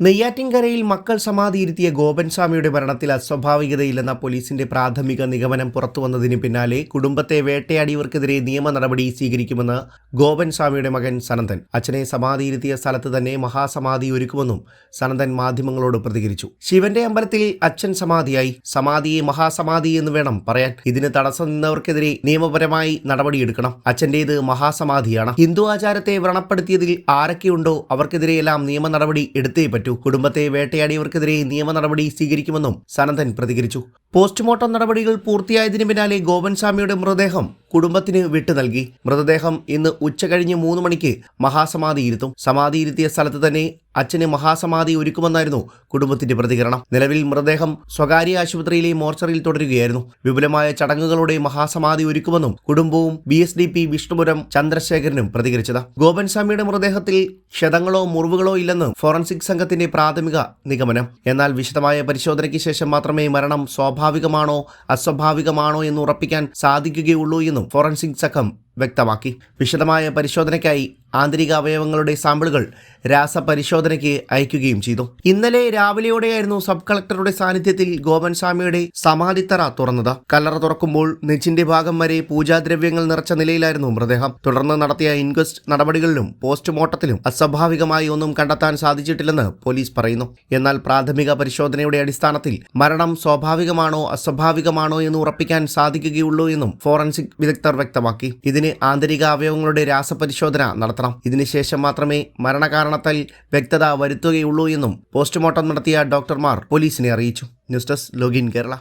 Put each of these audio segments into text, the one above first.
നെയ്യാറ്റിൻകരയിൽ മക്കൾ സമാധിയിരുത്തിയ ഗോപൻസ്വാമിയുടെ മരണത്തിൽ അസ്വാഭാവികതയില്ലെന്ന പോലീസിന്റെ പ്രാഥമിക നിഗമനം പുറത്തുവന്നതിന് പിന്നാലെ കുടുംബത്തെ വേട്ടയാടിയവർക്കെതിരെ നിയമ നടപടി സ്വീകരിക്കുമെന്ന് ഗോപൻസ്വാമിയുടെ മകൻ സനന്ദൻ അച്ഛനെ സമാധിയിരുത്തിയ സ്ഥലത്ത് തന്നെ മഹാസമാധി ഒരുക്കുമെന്നും സനന്ദൻ മാധ്യമങ്ങളോട് പ്രതികരിച്ചു. ശിവന്റെ അമ്പലത്തിൽ അച്ഛൻ സമാധിയായി. സമാധിയെ മഹാസമാധി എന്ന് വേണം പറയാൻ. ഇതിന് തടസ്സം നിന്നവർക്കെതിരെ നിയമപരമായി നടപടിയെടുക്കണം. അച്ഛന്റേത് മഹാസമാധിയാണ്. ഹിന്ദു ആചാരത്തെ വ്രണപ്പെടുത്തിയതിൽ ആരൊക്കെയുണ്ടോ അവർക്കെതിരെയെല്ലാം നിയമ നടപടി എടുത്തേ പറ്റൂ. കുടുംബത്തെ വേട്ടയാടിയവർക്കെതിരെ നിയമ നടപടി സ്വീകരിക്കുമെന്നും സനന്ദൻ പ്രതികരിച്ചു പോസ്റ്റ്മോർട്ടം നടപടികൾ പൂർത്തിയായതിനു പിന്നാലെ ഗോപൻസ്വാമിയുടെ മൃതദേഹം കുടുംബത്തിന് വിട്ടു നൽകി. മൃതദേഹം ഇന്ന് ഉച്ചകഴിഞ്ഞ് മൂന്ന് മണിക്ക് മഹാസമാധിയിരുത്തും സമാധിയിരുത്തിയ സമാധി സ്ഥലത്ത് തന്നെ അച്ഛന് മഹാസമാധി ഒരുക്കുമെന്നായിരുന്നു കുടുംബത്തിന്റെ പ്രതികരണം. നിലവിൽ മൃതദേഹം സ്വകാര്യ ആശുപത്രിയിലെ മോർച്ചറിയിൽ തുടരുകയായിരുന്നു. വിപുലമായ ചടങ്ങുകളോടെ മഹാസമാധി ഒരുക്കുമെന്നും കുടുംബവും B S D P Vishnupuram ചന്ദ്രശേഖരനും പ്രതികരിച്ചത്. ഗോപൻസ്വാമിയുടെ മൃതദേഹത്തിൽ ക്ഷതങ്ങളോ മുറിവുകളോ ഇല്ലെന്ന് ഫോറൻസിക് സംഘത്തിന്റെ പ്രാഥമിക നിഗമനം. എന്നാൽ വിശദമായ പരിശോധനയ്ക്ക് ശേഷം മാത്രമേ മരണം സ്വാഭാവികമാണോ അസ്വാഭാവികമാണോ എന്ന് ഉറപ്പിക്കാൻ സാധിക്കുകയുള്ളൂ എന്നും ഫോറൻസിക് സംഘം വ്യക്തമാക്കി. വിശദമായ പരിശോധനയ്ക്കായി ആന്തരിക അവയവങ്ങളുടെ സാമ്പിളുകൾ രാസപരിശോധനയ്ക്ക് അയക്കുകയും ചെയ്തു. ഇന്നലെ രാവിലെയോടെയായിരുന്നു സബ് കളക്ടറുടെ സാന്നിധ്യത്തിൽ ഗോപൻ സ്വാമിയുടെ സമാധിത്തറ തുറന്നത്. കല്ലറ തുറക്കുമ്പോൾ നെച്ചിന്റെ ഭാഗം വരെ പൂജാദ്രവ്യങ്ങൾ നിറച്ച നിലയിലായിരുന്നു മൃതദേഹം. തുടർന്ന് നടത്തിയ ഇൻക്വസ്റ്റ് നടപടികളിലും പോസ്റ്റ്മോർട്ടത്തിലും അസ്വാഭാവികമായി ഒന്നും കണ്ടെത്താൻ സാധിച്ചിട്ടില്ലെന്ന് പോലീസ് പറയുന്നു. എന്നാൽ പ്രാഥമിക പരിശോധനയുടെ അടിസ്ഥാനത്തിൽ മരണം സ്വാഭാവികമാണോ അസ്വാഭാവികമാണോ എന്ന് ഉറപ്പിക്കാൻ സാധിക്കുകയുള്ളൂ എന്നും ഫോറൻസിക് വിദഗ്ധർ വ്യക്തമാക്കി. ഇതിന് ആന്തരിക അവയവങ്ങളുടെ രാസപരിശോധന നടത്തണം. ഇതിനുശേഷം മാത്രമേ മരണകാരണത്തിൽ വ്യക്തത വരുത്തുകയുള്ളൂ എന്നും പോസ്റ്റ്മോർട്ടം നടത്തിയ ഡോക്ടർമാർ പോലീസിനെ അറിയിച്ചു. News desk login Kerala.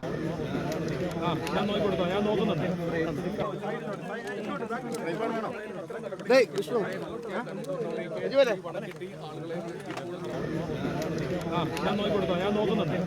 ഞാൻ നോക്കുന്നുണ്ട്.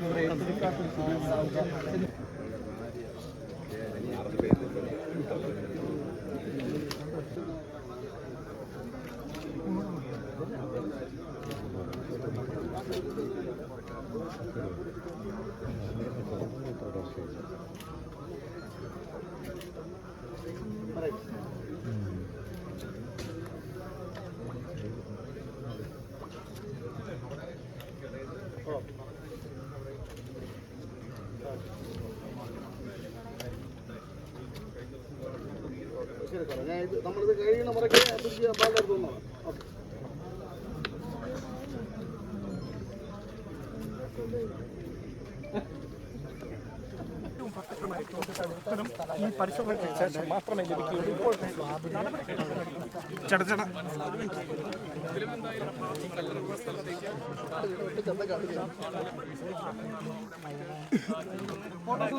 ശരി സാറേ ഞാൻ ഇത് നമ്മളിത് കഴിയുന്ന മുറയ്ക്ക് തിരിച്ച് പാലെടുത്ത് ഓക്കെ. ഈ പരിശോധനയ്ക്ക് മാത്രമേ ലഭിക്കുകയുള്ളൂ ഇപ്പോൾ ചേട്ടാ ചേട്ടാ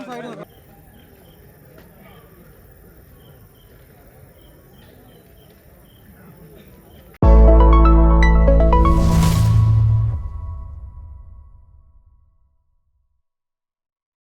സൈഡ്